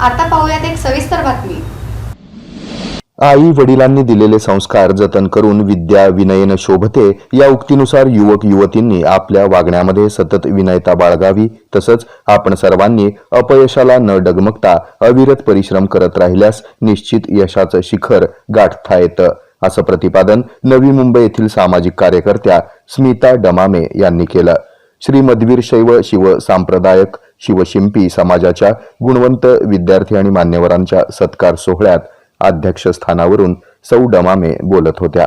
आता पाहूयात एक सविस्तर बातमी. आई वडिलांनी दिलेले संस्कार जतन करून विद्या विनयन शोभते या उक्तीनुसार युवक युवतींनी आपल्या वागण्यामध्ये सतत विनयता बाळगावी. तसंच आपण सर्वांनी अपयशाला न डगमगता अविरत परिश्रम करत राहिल्यास निश्चित यशाचं शिखर गाठता येतं. असं प्रतिपादन नवी मुंबई येथील सामाजिक कार्यकर्त्या स्मिता डमामे यांनी केलं. श्री मधवीर शैव शिव सांप्रदायक शिवशिंपी समाजाच्या गुणवंत विद्यार्थी आणि मान्यवरांच्या सत्कार सोहळ्यात अध्यक्षस्थानावरून सौ डमामे बोलत होत्या.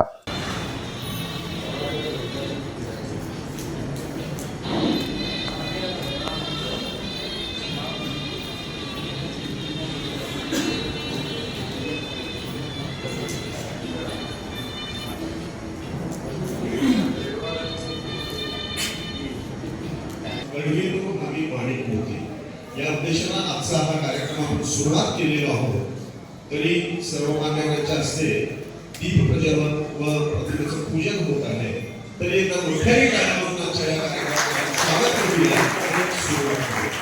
या उद्देशानं आजचा हा कार्यक्रम आपण सुरुवात केलेलो आहोत. तरी सर्व मान्यवरांच्या हस्ते दीप प्रज्वलन व प्रतिमेचं पूजन होत आहे. तरी एकदा मोठ्याही कार्यक्रम आजच्या या कार्यक्रमात स्वागत करूया. सुरुवात करूया.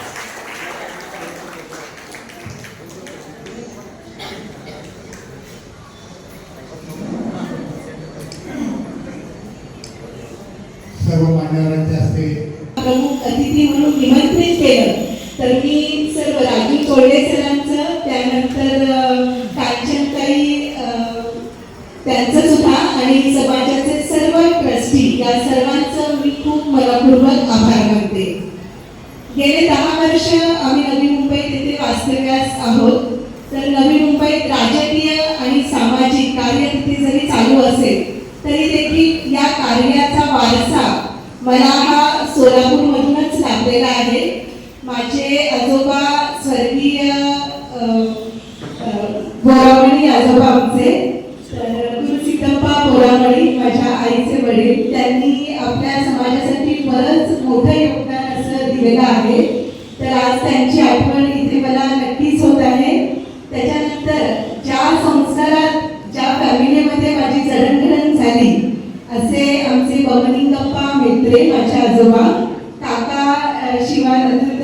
सर्व मान्यवरांच्या हस्ते प्रमुख अतिथी म्हणून निमंत्रित केलं. तर मी सर्व राजू चोळे सरांचं त्यानंतर कांचनताई त्यांचं सुद्धा आणि समाजाचे सर्व ट्रस्टी या सर्वांचं मी खूप मनपूर्वक आभार मानते. गेले दहा वर्ष आम्ही नवी मुंबईत येथे वास्तव्यास आहोत. तर नवी मुंबईत राजकीय आणि सामाजिक कार्य तिथे जरी चालू असेल तरी देखील या कार्याचा वारसा मला हा सोलापूरमधूनच लाभलेला आहे. माझे आजोबा स्वर्गीय बोरामणी आजोबा आमचे. तर गुरुसिद्धप्पा बोरामणी माझ्या आईचे वडील त्यांनी आपल्या समाजासाठी बरंच मोठं योगदान असं दिलेलं आहे. तर आज त्यांची आठवण इथे मला नक्कीच होत आहे. त्याच्यानंतर ज्या संसारात ज्या फॅमिलीमध्ये माझी जडणघडण झाली असे आमचे बमनिंगप्पा मित्रे माझ्या आजोबा काका शिवानंद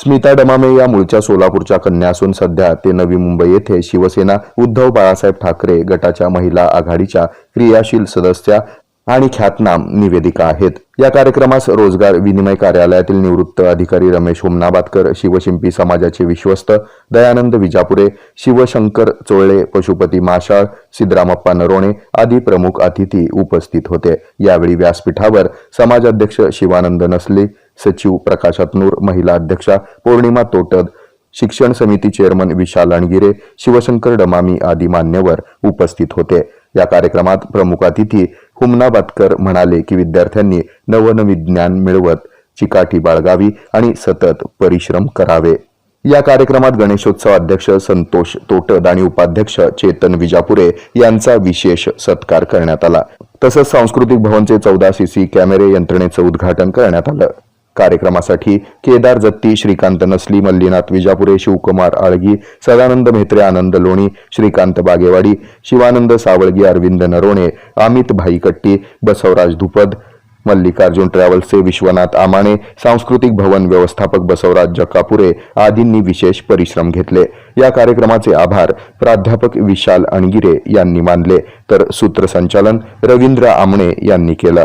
स्मिता डमामे या मूळच्या सोलापूरच्या कन्या असून सध्या ते नवी मुंबई येथे शिवसेना उद्धव बाळासाहेब ठाकरे गटाच्या महिला आघाडीच्या क्रियाशील सदस्या आणि ख्यातनाम निवेदिका आहेत. या कार्यक्रमास रोजगार विनिमय कार्यालयातील निवृत्त अधिकारी रमेश होमनाबादकर शिवशिंपी समाजाचे विश्वस्त दयानंद विजापुरे शिवशंकर चोळले पशुपती माशाळ सिद्धरामप्पा नरोणे आदी प्रमुख अतिथी उपस्थित होते. यावेळी व्यासपीठावर समाजाध्यक्ष शिवानंद नसले सचिव प्रकाश अतनूर महिला अध्यक्षा पौर्णिमा तोटद शिक्षण समिती चेअरमन विशाल अणगिरे शिवशंकर डमामी आदी मान्यवर उपस्थित होते. या कार्यक्रमात प्रमुख अतिथी हुमनाबादकर म्हणाले की विद्यार्थ्यांनी नवनविज्ञान मिळवत चिकाटी बाळगावी आणि सतत परिश्रम करावे. या कार्यक्रमात गणेशोत्सव अध्यक्ष संतोष तोटद आणि उपाध्यक्ष चेतन विजापुरे यांचा विशेष सत्कार करण्यात आला. तसंच सांस्कृतिक भवनचे चौदा सीसी कॅमेरे यंत्रणेचं उद्घाटन करण्यात आलं. कार्यक्रमासाठी केदार जत्ती श्रीकांत नसली मल्लीनाथ विजापुरे शिवकुमार आळगी सदानंद म्हेत्रे आनंद लोणी श्रीकांत बागेवाडी शिवानंद सावळगी अरविंद नरोणे अमित भाईकट्टी बसवराज धुपद मल्लिकार्जुन ट्रॅव्हल्सचे विश्वनाथ आमाणे सांस्कृतिक भवन व्यवस्थापक बसवराज जक्कापुरे आदींनी विशेष परिश्रम घेतले. या कार्यक्रमाचे आभार प्राध्यापक विशाल अणगिरे यांनी मानले. तर सूत्रसंचालन रवींद्र आमणे यांनी केलं.